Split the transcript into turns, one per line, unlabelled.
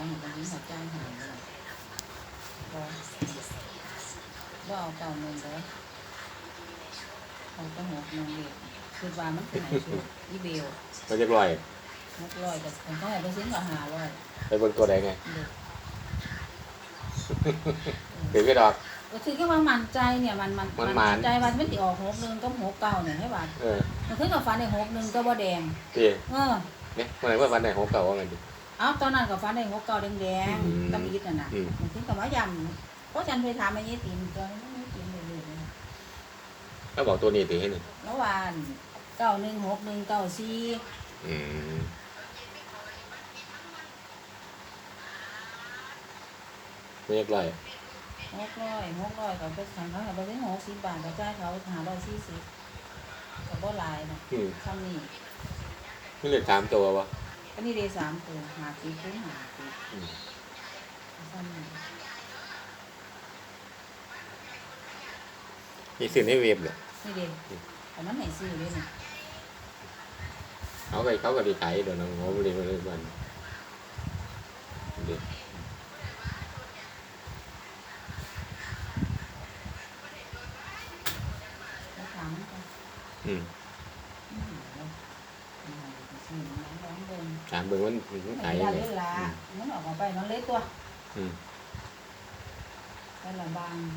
เอาหนูไปยิ้มหัวใจหายเลยบ่บ่เอาเก่าเงินเลยเขาก็หกเงินเด็กคือว่ามันเป็นไหนคืออีเบล
มันจะลอย
หกร้อยแต่ผมต้องให้ไปซื้อกับหาร้อย
ไปเบิ่งตัวใดไง
เด็ก
ถือก็ดอก
ก็คือแค่ว่ามันใจเนี่ยมันมัน
มันมัน
ใจมันไม่ติออกหกหนึ่งก็หกเก้าเนี่ยให้บาท
เออ
มันขึ้นกับฟันในหกหนึ่งก็บ่แดง
พี่
เออ
เนี่ยเมื่อไหร่ว่าวันไหนของเก่าว่าไงดิ
เอาตอนนั้นกับฟันในหกเก้าแดง
อืม
ๆตำอีดน่ะนะ
อืม
มันขึ้นกับว่ายำเพราะฉันไปถามไอ้ยี่ติมตัวนี้ไม่ติมเลยเลยนะ
ก็บอกตัวนี้ตีให้หนึ่ง
แล้ววานเก้าหนึ่งหกหนึ่งเก้าสี่
อืมไม่เรียกไร
หกร้อยหกร้อยเขาไปสั่งเขาให้ไปซื้อหกสิบบาทก็จ่ายเขาหาร้อยสี่สิบก็บ่หลายนะ
อืม
ซ้ำนี่
ไม่เรียกสามตัววะ
ก็นี่ได้สามตัวหาสิบคูณหาสิบ
อืม
ซ้ำนี่
มีสื่อในเว็บเลย
นี่เด้แต่มันไหนซื้อเลยนี่
เขาไปเขาก็ดีขายเดี๋ยวน้องเขาไม่ได้มาเล่นวันเด็ก
แล้วถามมันก็
อืม
อืมแล้วอืมซื้อมันร้องเบิ่ง
ถามเบิ่งมันมัน
ไม่
ขาย
ได้
ยังไง
เล่นละมันออกมาไปมันเล็กตัว
อืม
แต่ละบางอืม